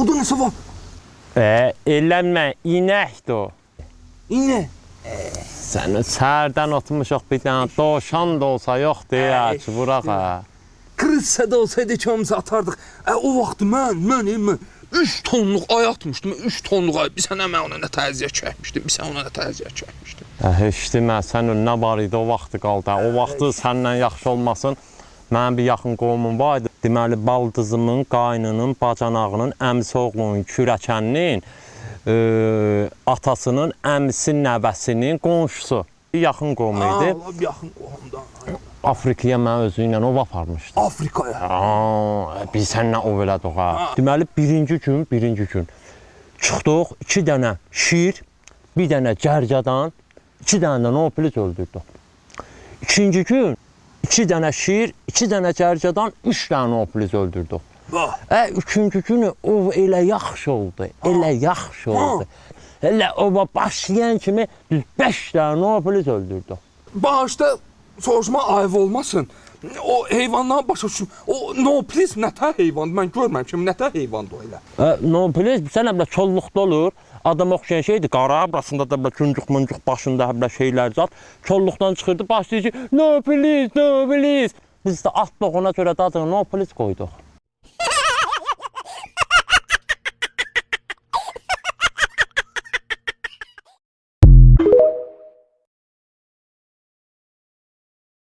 o da nəsə var. E, eləmə, inəkdir o. İynə. Sən sərdən atmışıq bir dənə dovşan da olsa yox deyə ki, vuraq ha. Kırıssa da olsaydı ikimiz atardıq. Ə, o vaxt mən, mən, mən 3 tonluq ay atmışdım. 3 tonluq ay. Bir sənə mən ona nə təziyyət çəkmişdim. Bir sənə ona nə təziyyət çəkmişdim. Hə, heç demə, sən nə var idi o vaxtı qaldı. O vaxtı səndən yaxşı olmasın. Mənim bir yaxın qovumum var idi. Deməli, baldızımın, qaynının, bacanağının, əmsi oğlunun, kürəkəninin, e, atasının, əmsi nəvəsinin qonşusu. Yaxın qovum idi. Allah yaxın qohumdan. Afrikaya mən özü ilə ov aparmışdı. Afrikaya. Aa, biz səninlə ov elədik ha. Deməli, birinci gün, birinci gün çıxdıq, iki dənə şir, bir dənə cərgədan, iki dənə də nopilis öldürdük. İkinci gün iki dənə şir, iki dənə cərgədan, üç dənə nopilis öldürdük. Bax. Ə, üçüncü günü ov elə yaxşı oldu, elə yaxşı oldu. Elə ova başlayan kimi düz 5 dənə nopilis öldürdük. Bağışda soruşma ayıb olmasın. O heyvandan başa düşüm. O no please nətə heyvan? Mən görməmişəm nətə heyvandır o elə. Ə, nopilis sən hələ çolluqda olur. Adam oxşayan şeydir, qara, burasında da belə cuncuq-muncuq başında hələ şeylər zat. Çolluqdan çıxırdı, başlayır ki, nopilis, nopilis. Biz də atdıq ona görə də adını nopilis qoyduq.